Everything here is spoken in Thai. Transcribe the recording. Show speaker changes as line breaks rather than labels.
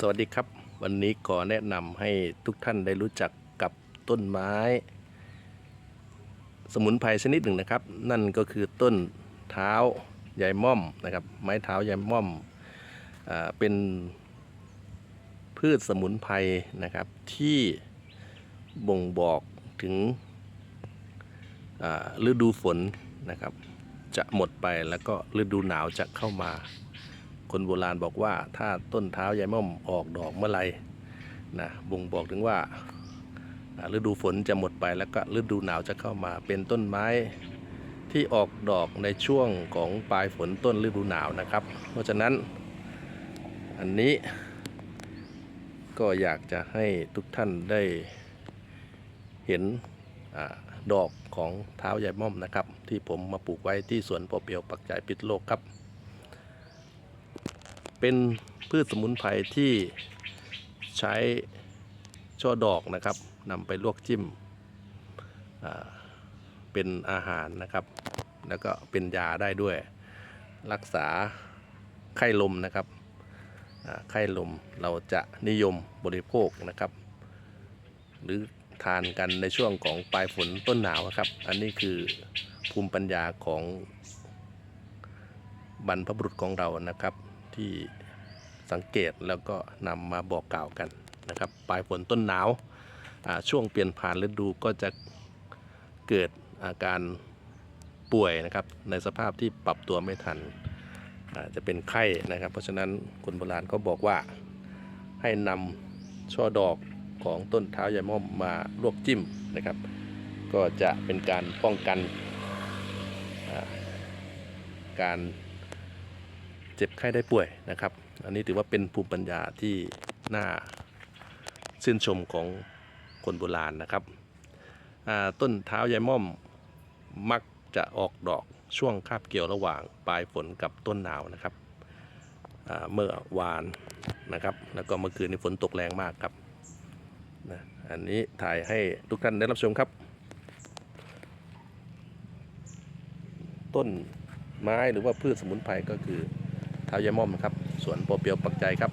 สวัสดีครับ วันนี้ขอแนะนำให้ทุกท่านได้รู้จักกับต้นไม้ สมุนไพรชนิดหนึ่งนะครับ นั่นก็คือต้นเท้ายายม่อมนะครับ ไม้เท้ายายม่อมอเป็นพืชสมุนไพรนะครับที่บ่งบอกถึงฤดูฝนนะครับ จะหมดไปแล้วก็ฤดูหนาวจะเข้ามา คนโบราณบอกว่า ถ้าต้นเท้ายายม่อมออกดอกเมื่อไหรนะบ่งบอกถึงว่าฤดูฝนจะหมดไปแล้วก็ฤดูหนาวจะเข้ามาเป็นต้นไม้ที่ออกดอกในช่วงของปลายฝนต้นฤดูหนาวนะครับ เพราะฉะนั้นอันนี้ก็อยากจะให้ทุกท่านได้เห็นอดอกของเท้ายายม่อมนะครับ ที่ผมมาปลูกไว้ที่สวนปอเปียวปักใจพิษโลกครับ เป็นพืชสมุนไพรที่ใช้ช่อดอกนะครับนำไปลวกจิ้มเป็นอาหารนะครับ แล้วก็เป็นยาได้ด้วย รักษาไข้ลมนะครับไข้ลมเราจะนิยมบริโภคนะครับ หรือทานกันในช่วงของปลายฝนต้นหนาวครับ อันนี้คือภูมิปัญญาของบรรพบุรุษของเรานะครับ ที่สังเกตแล้วก็นำมาบอกกล่าวกันนะครับปลายฝนต้นหนาวช่วงเปลี่ยนผ่านฤดูก็จะเกิดอาการป่วยนะครับในสภาพที่ปรับตัวไม่ทันจะเป็นไข้นะครับ เพราะฉะนั้นคนโบราณก็บอกว่าให้นำช่อดอกของต้นเท้ายายม่อมมาลวกจิ้มนะครับ ก็จะเป็นการป้องกันการ เจ็บไข้ได้ป่วยนะครับ อันนี้ถือว่าเป็นภูมิปัญญาที่น่าชื่นชมของคนโบราณนะครับ ต้นเท้ายายม่อมมักจะออกดอกช่วงคาบเกี่ยวระหว่างปลายฝนกับต้นหนาวนะครับเมื่อวานนะครับ แล้วก็เมื่อคืนนี้ฝนตกแรงมากครับนะอันนี้ถ่ายให้ทุกท่านได้รับชมครับ ต้นไม้หรือว่าพืชสมุนไพรก็คือ ท้ายายม่อมครับสวนโปอเปียวปักใจครับ